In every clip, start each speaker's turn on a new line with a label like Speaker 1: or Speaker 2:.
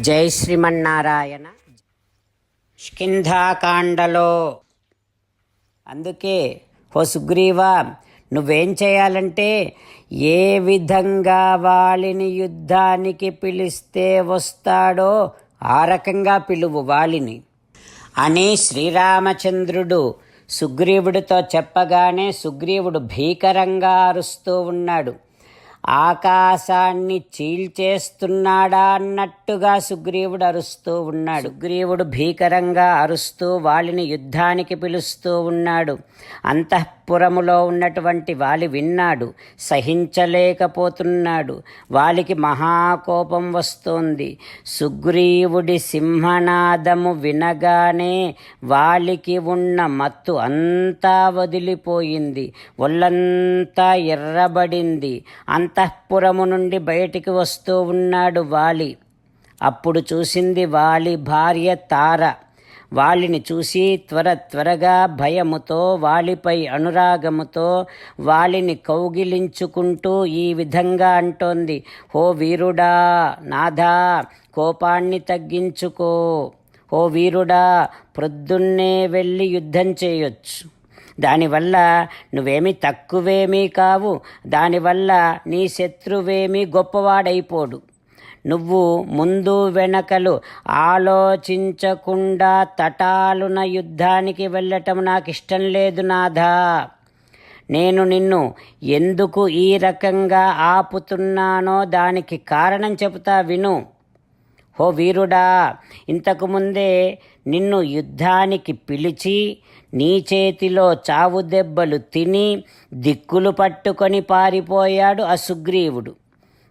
Speaker 1: జై శ్రీమన్నారాయణ. స్కింధాకాండలో అందుకే ఓ సుగ్రీవా నువ్వేం చేయాలంటే ఏ విధంగా వాలిని యుద్ధానికి పిలిస్తే వస్తాడో ఆ రకంగా పిలువు వాలిని. అని శ్రీరామచంద్రుడు సుగ్రీవుడితో చెప్పగానే సుగ్రీవుడు భీకరంగా అరుస్తూ ఉన్నాడు. ఆకాశాన్ని చీల్చేస్తున్నాడా అన్నట్టుగా సుగ్రీవుడు అరుస్తూ ఉన్నాడు. సుగ్రీవుడు భీకరంగా అరుస్తూ వాళ్ళని యుద్ధానికి పిలుస్తూ ఉన్నాడు. అంతఃపురములో ఉన్నటువంటి వాలి విన్నాడు సహించలేకపోతున్నాడు. వాలికి మహాకోపం వస్తోంది. సుగ్రీవుడి సింహనాదము వినగానే వాలికి ఉన్న మత్తు అంతా వదిలిపోయింది. ఒళ్ళంతా ఎర్రబడింది. అంతఃపురము నుండి బయటికి వస్తూ ఉన్నాడు వాలి. అప్పుడు చూసింది వాలి భార్య తార. వాలిని చూసి త్వర త్వరగా భయముతో వాలిపై అనురాగముతో వాలిని కౌగిలించుకుంటూ ఈ విధంగా అంటోంది హో వీరుడా నాథా కోపాన్ని తగ్గించుకో. ఓ వీరుడా ప్రొద్దున్నే వెళ్ళి యుద్ధం చేయొచ్చు. దానివల్ల నువ్వేమీ తక్కువేమీ కావు దానివల్ల నీ శత్రువేమీ గొప్పవాడైపోడు. నువ్వు ముందు వెనకలు ఆలోచించకుండా తటాలున యుద్ధానికి వెళ్ళటం నాకు ఇష్టం లేదు నాథా. నేను నిన్ను ఎందుకు ఈ రకంగా ఆపుతున్నానో దానికి కారణం చెబుతా విను. ఓ వీరుడా ఇంతకుముందే నిన్ను యుద్ధానికి పిలిచి నీ చేతిలో చావు దెబ్బలు తిని దిక్కులు పట్టుకొని పారిపోయాడు ఆ సుగ్రీవుడు.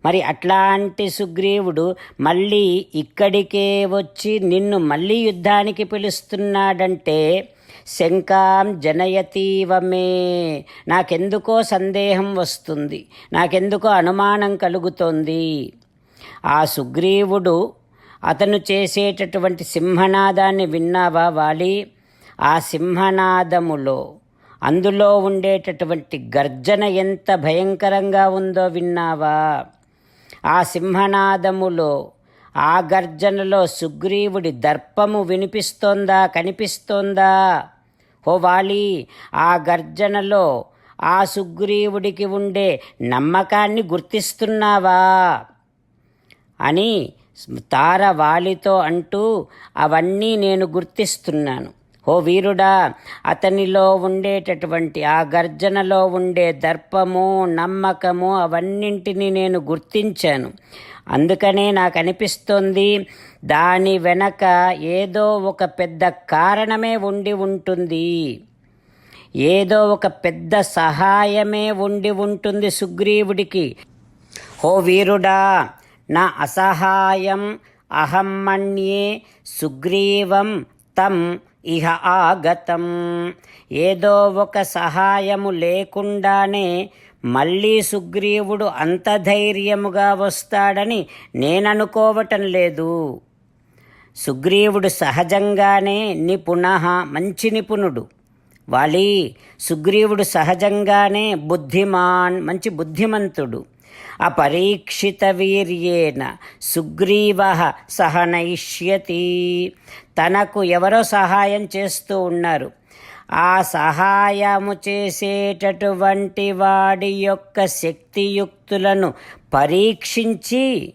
Speaker 1: మరి అట్లాంటి సుగ్రీవుడు మళ్ళీ ఇక్కడికే వచ్చి నిన్ను మళ్ళీ యుద్ధానికి పిలుస్తున్నాడంటే శంకాం జనయతీవమే నాకెందుకో సందేహం వస్తుంది. నాకెందుకో అనుమానం కలుగుతోంది. ఆ సుగ్రీవుడు అతను చేసేటటువంటి సింహనాదాన్ని విన్నావా వాలి? ఆ సింహనాదములో అందులో ఉండేటటువంటి గర్జన ఎంత భయంకరంగా ఉందో విన్నావా? ఆ సింహనాదములో ఆ గర్జనలో సుగ్రీవుడి దర్పము వినిపిస్తోందా కనిపిస్తోందా? హోవాలి ఆ గర్జనలో ఆ సుగ్రీవుడికి ఉండే నమ్మకాన్ని గుర్తిస్తున్నావా? అని తార వాలితో అంటూ అవన్నీ నేను గుర్తిస్తున్నాను. ఓ వీరుడా అతనిలో ఉండేటటువంటి ఆ గర్జనలో ఉండే దర్పము నమ్మకము అవన్నింటినీ నేను గుర్తించాను. అందుకనే నాకు అనిపిస్తోంది దాని వెనక ఏదో ఒక పెద్ద కారణమే ఉండి ఉంటుంది. ఏదో ఒక పెద్ద సహాయమే ఉండి ఉంటుంది సుగ్రీవుడికి. ఓ వీరుడా నా అసహాయం అహమ్మణ్యే సుగ్రీవం తం ఇహ ఆగతం. ఏదో ఒక సహాయము లేకుండానే మళ్ళీ సుగ్రీవుడు అంత ధైర్యముగా వస్తాడని నేననుకోవటం లేదు. సుగ్రీవుడు సహజంగానే నిపుణ మంచి నిపుణుడు. వాలి సుగ్రీవుడు సహజంగానే బుద్ధిమాన్ మంచి బుద్ధిమంతుడు. అపరీక్షితవీర్యేణ సుగ్రీవ సహనయిష్యతి. తనకు ఎవరో సహాయం చేస్తూ ఉన్నారు. ఆ సహాయము చేసేటటువంటి వాడి యొక్క శక్తియుక్తులను పరీక్షించి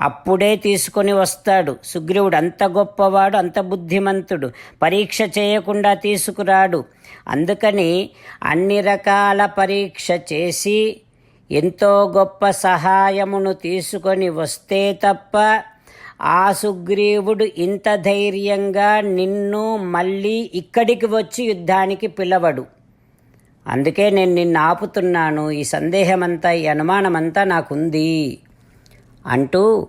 Speaker 1: అప్పుడే తీసుకొని వస్తాడు. సుగ్రీవుడు అంత గొప్పవాడు అంత బుద్ధిమంతుడు. పరీక్ష చేయకుండా తీసుకురాడు. అందుకని అన్ని రకాల పరీక్ష చేసి ఎంతో గొప్ప సహాయమును తీసుకొని వస్తే తప్ప ఆ సుగ్రీవుడు ఇంత ధైర్యంగా నిన్ను మళ్ళీ ఇక్కడికి వచ్చి యుద్ధానికి పిలవడు. అందుకే నేను నిన్ను ఆపుతున్నాను. ఈ సందేహమంతా ఈ అనుమానమంతా నాకుంది. అంటూ